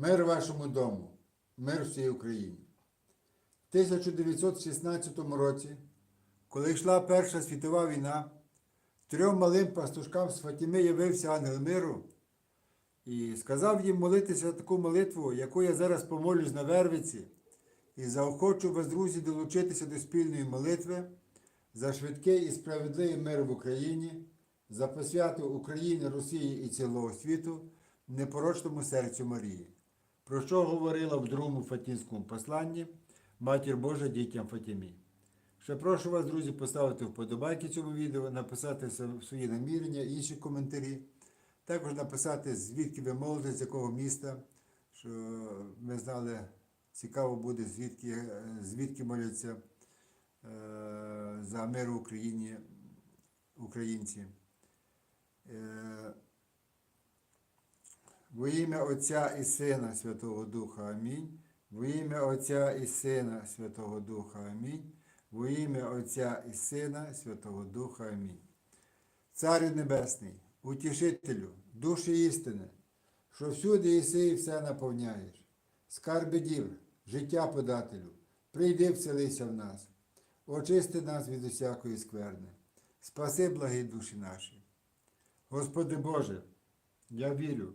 Мир вашому дому, мир всій Україні. В 1916 році, коли йшла Перша світова війна, трьом малим пастушкам з Фатіми явився ангел миру і сказав їм молитися таку молитву, яку я зараз помолюсь на Вервиці, і заохочу вас, друзі, долучитися до спільної молитви за швидкий і справедливий мир в Україні, за посвяту України, Росії і цілого світу непорочному серцю Марії, про що говорила в другому Фатінському посланні Матір Божа дітям Фатімі. Ще прошу вас, друзі, поставити вподобайки цьому відео, написати свої намірення, інші коментарі. Також написати, звідки ви молитесь, з якого міста, що ми знали, цікаво буде, звідки, звідки моляться е, за мир в Україні українці. Е, Во ім'я Отця і Сина Святого Духа Амінь. Во ім'я Отця і Сина Святого Духа Амінь. Во ім'я Отця і Сина Святого Духа Амінь. Царю Небесний, утішителю, душі істини, що всюди єси і все наповняєш. Скарби дів, життя подателю, прийди вселися в нас, очисти нас від усякої скверни, спаси благі душі наші. Господи Боже, я вірю,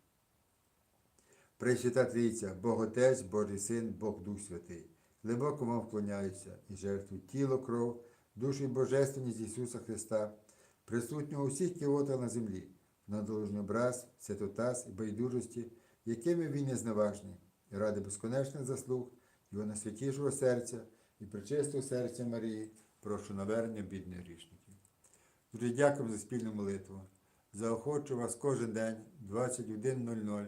Пресвята Трійця, Бог Отець, Божий Син, Бог Дух Святий, глибоко вам вклоняюся і жертву тіло, кров, душу і божественність Ісуса Христа, присутнього у всіх кіотах на землі, на долужний образ, святотас і байдужості, якими він є зневажний, і ради безконечних заслуг, його найсвятішого серця і причистого серця Марії, прошу навернення бідних грішників. Дуже дякую за спільну молитву. Заохочу вас кожен день 21.00